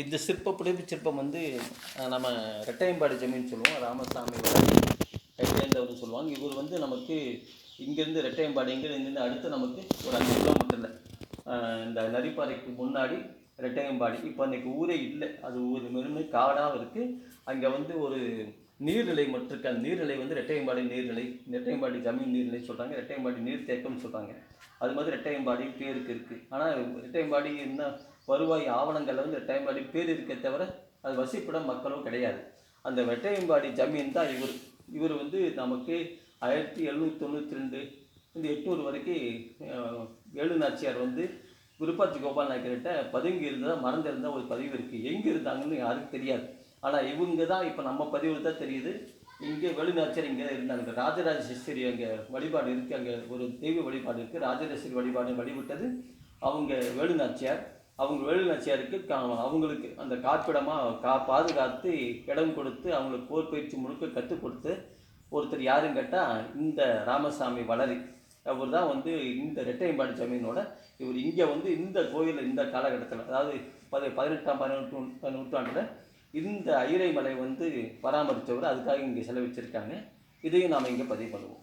இந்த சிற்ப புடைப்பு சிற்பம் வந்து நம்ம ரெட்டையம்பாடி ஜமீன் சொல்லுவோம் ராமசாமி கைத்தேர்ந்தவர் சொல்லுவாங்க. இவர் வந்து நமக்கு இங்கேருந்து ரெட்டையம்பாடிங்கிறது அடுத்து நமக்கு ஒரு அஞ்சு கிலோமீட்டரில் இந்த நரிப்பாறைக்கு முன்னாடி ரெட்டையம்பாடி. இப்போ அன்றைக்கி ஊரே இல்லை. அது ஊர் வெறும் காடாக இருக்குது அங்கே வந்து ஒரு நீர்நிலை மட்டும் இருக்கு. அந்த நீர்நிலை வந்து ரெட்டையம்பாடி நீர்நிலை ரெட்டையம்பாடி ஜமீன் நீர்நிலை சொல்கிறாங்க ரெட்டையம்பாடி நீர்த்தேக்கம்னு சொல்கிறாங்க அது மாதிரி ரெட்டையம்பாடி பேருக்கு இருக்குது ஆனால் ரெட்டையம்பாடி என்ன வருவாய் ஆவணங்கள் வந்து டைம்பாடி பேர் இருக்கே தவிர அது வசிப்பிடம் மக்களும் கிடையாது. அந்த வெட்டையம்பாடி ஜமீன் தான் இவர். இவர் வந்து நமக்கு ஆயிரத்தி எழுநூற்றி தொண்ணூற்றி ரெண்டு இந்த எட்நூறு வரைக்கும் அஹ், வேலு நாச்சியார் வந்து விருப்பாச்சி கோபால் நாயக்கர்கிட்ட பதுங்கி இருந்ததாக மறந்திருந்த ஒரு பதிவு இருக்குது எங்கே இருந்தாங்கன்னு யாருக்கும் தெரியாது. ஆனால் இவங்க தான் இப்போ நம்ம பதிவில் தான் தெரியுது. இங்கே வேலுநாச்சியார் இங்கே இருந்தாங்க. ராஜராஜேஸ்வரி அங்கே வழிபாடு இருக்குது அங்கே ஒரு தெய்வ வழிபாடு இருக்குது ராஜராஜேஸ்வரி வழிபாடு வழிபட்டது அவங்க வேலுநாச்சியார். அவங்க வேலுநாச்சியாருக்கு கா அவங்களுக்கு அந்த காப்பிடமாக கா பாதுகாத்து இடம் கொடுத்து அவங்களுக்கு போர் பயிற்சி முழுக்க கற்றுக் கொடுத்து ஒருத்தர் யாருன்னு கேட்டால் இந்த ராமசாமி வளரி. அவர் தான் வந்து இந்த ரெட்டையம்பாடி ஜமீனோட இவர் இங்கே வந்து இந்த கோயிலில் இந்த காலகட்டத்தில் அதாவது பதி பதினெட்டாம் பதினெட்டு நூற்றாண்டில் இந்த ஐரை மலை வந்து பராமரித்தவர் அதுக்காக இங்கே செலவிச்சிருக்காங்க. இதையும் நாம் இங்கே பதிவு பண்ணுவோம்.